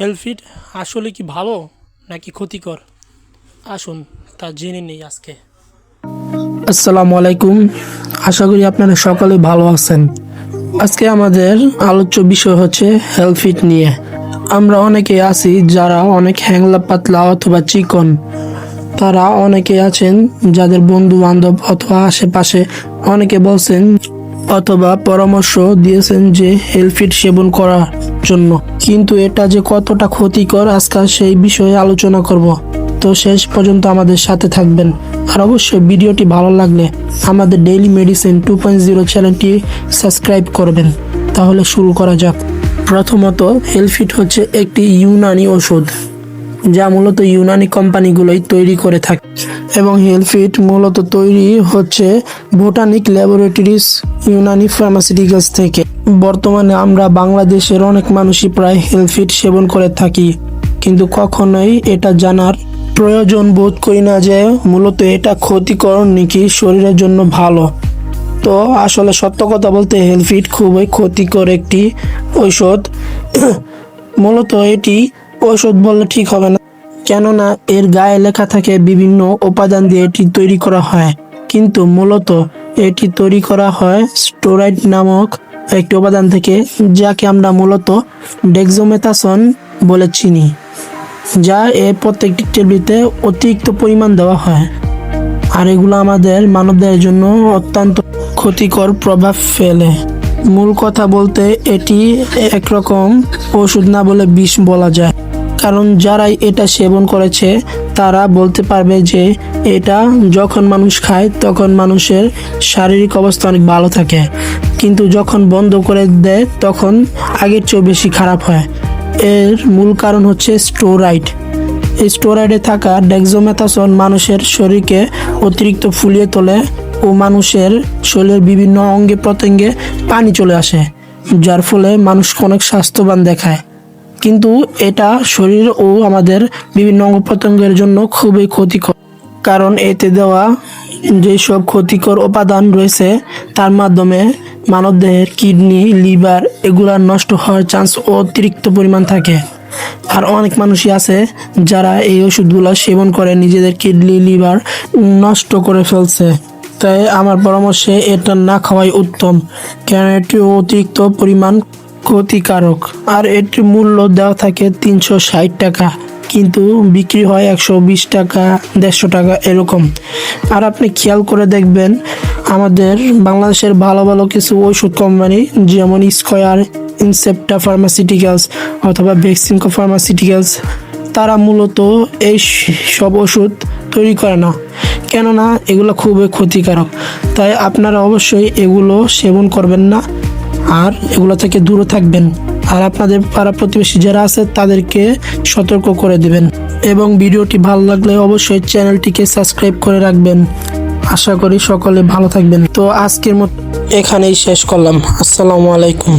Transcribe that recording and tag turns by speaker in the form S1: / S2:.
S1: হেলফিট আসলে কি ভালো নাকি ক্ষতিকর? আসুন তা জেনে নেই আজকে। আসসালামু আলাইকুম। আশা করি আপনারা সকলে ভালো আছেন। আজকে আমাদের আলোচ্য বিষয় হচ্ছে হেলফিট নিয়ে। আমরা অনেকে আছি যারা অনেক হ্যাংলা পাতলা অথবা চিকন। তারা অনেকে আছেন যাদের বন্ধু বান্ধব অথবা আশেপাশে অনেকে বলছেন অথবা পরামর্শ দিয়েছেন যে হেলফিট সেবন করার জন্য। কিন্তু এটা যে কতটা ক্ষতিকর, আজকাল সেই বিষয়ে আলোচনা করব। তো শেষ পর্যন্ত আমাদের সাথে থাকবেন। আর অবশ্যই ভিডিওটি ভালো লাগলে আমাদের daily medicine two point zero চ্যানেলটি সাবস্ক্রাইব করবেন। তাহলে শুরু করা যাক। প্রথমত হেলফিট হচ্ছে একটি ইউনানি ওষুধ, যা মূলত ইউনানি কোম্পানিগুলোই তৈরি করে থাকে। এবং হেলফিট মূলত তৈরি হচ্ছে বোটানিক ল্যাবরেটরিজ ইউনানি ফার্মাসিউটিক্যালস থেকে। বর্তমানে আমরা বাংলাদেশের অনেক মানুষই প্রায় হেলফিট সেবন করে থাকি, কিন্তু কখনোই এটা জানার প্রয়োজন বোধ করি না যে মূলত এটা ক্ষতিকর নাকি শরীরের জন্য ভালো। তো আসলে সত্য কথা বলতে হেলফিট খুবই ক্ষতিকর একটি ঔষধ। মূলত এটি ঔষধ বললে ঠিক হবে না। কেননা এর গায়ে লেখা থাকে বিভিন্ন উপাদান দিয়ে এটি তৈরি করা হয়। কিন্তু মূলত এটি তৈরি করা হয় স্টোরাইড নামক একটি উপাদান থেকে, যাকে আমরা মূলত ডেক্সোমেথাসন বলে চিনি, যা এর প্রত্যেকটি টেবিলিতে অতিরিক্ত পরিমাণ দেওয়া হয়। আর এগুলো আমাদের মানবদের জন্য অত্যন্ত ক্ষতিকর প্রভাব ফেলে। মূল কথা বলতে এটি একরকম ওষুধ না বলে বিষ বলা যায়। কারণ যারাই এটা সেবন করেছে, তারা বলতে পারবে যে এটা যখন মানুষ খায়, তখন মানুষের শারীরিক অবস্থা অনেক ভালো থাকে। কিন্তু যখন বন্ধ করে দেয়, তখন আগের চেয়েও বেশি খারাপ হয়। এর মূল কারণ হচ্ছে স্টোরাইড স্টোরাইডে থাকা ডেক্সোমেথাসন মানুষের শরীরকে অতিরিক্ত ফুলিয়ে তোলে ও মানুষের শরীরের বিভিন্ন অঙ্গে প্রত্যঙ্গে পানি চলে আসে, যার ফলে মানুষ অনেক স্বাস্থ্যবান দেখায়। কিন্তু এটা শরীর ও আমাদের বিভিন্ন অঙ্গ প্রত্যঙ্গের জন্য খুবই ক্ষতিকর। কারণ এতে দেওয়া যেসব ক্ষতিকর উপাদান রয়েছে, তার মাধ্যমে মানবদেহের কিডনি, লিভার এগুলা নষ্ট হওয়ার চান্স অতিরিক্ত পরিমাণ থাকে। আর অনেক মানুষই আছে যারা এই ওষুধগুলো সেবন করে, নিজেদের কিডনি, লিভার নষ্ট করে ফেলছে। তাই আমার পরামর্শে এটা না খাওয়াই উত্তম কারণ এটি অতিরিক্ত পরিমাণ ক্ষতিকারক। আর এটির মূল্য দেওয়া থাকে তিনশো ষাট টাকা, কিন্তু বিক্রি হয় একশো বিশ টাকা, দেড়শো টাকা এরকম। আর আপনি খেয়াল করে দেখবেন, আমাদের বাংলাদেশের ভালো ভালো কিছু ওষুধ কোম্পানি যেমন স্কয়ার ইনসেপ্টা ফার্মাসিউটিক্যালস অথবা ভ্যাকসিনকো ফার্মাসিউটিক্যালস তারা মূলত এই সব ওষুধ তৈরি করে না। কেননা এগুলো খুবই ক্ষতিকারক। তাই আপনারা অবশ্যই এগুলো সেবন করবেন না। আর এগুলো থেকে দূরে থাকবেন। আর আপনাদের, পাড়া প্রতিবেশী যারা আছে, তাদেরকে সতর্ক করে দেবেন। এবং ভিডিওটি ভালো লাগলে অবশ্যই চ্যানেলটিকে সাবস্ক্রাইব করে রাখবেন। আশা করি সকলে ভালো থাকবেন। তো আজকের মতো এখানেই শেষ করলাম। আসসালামু আলাইকুম।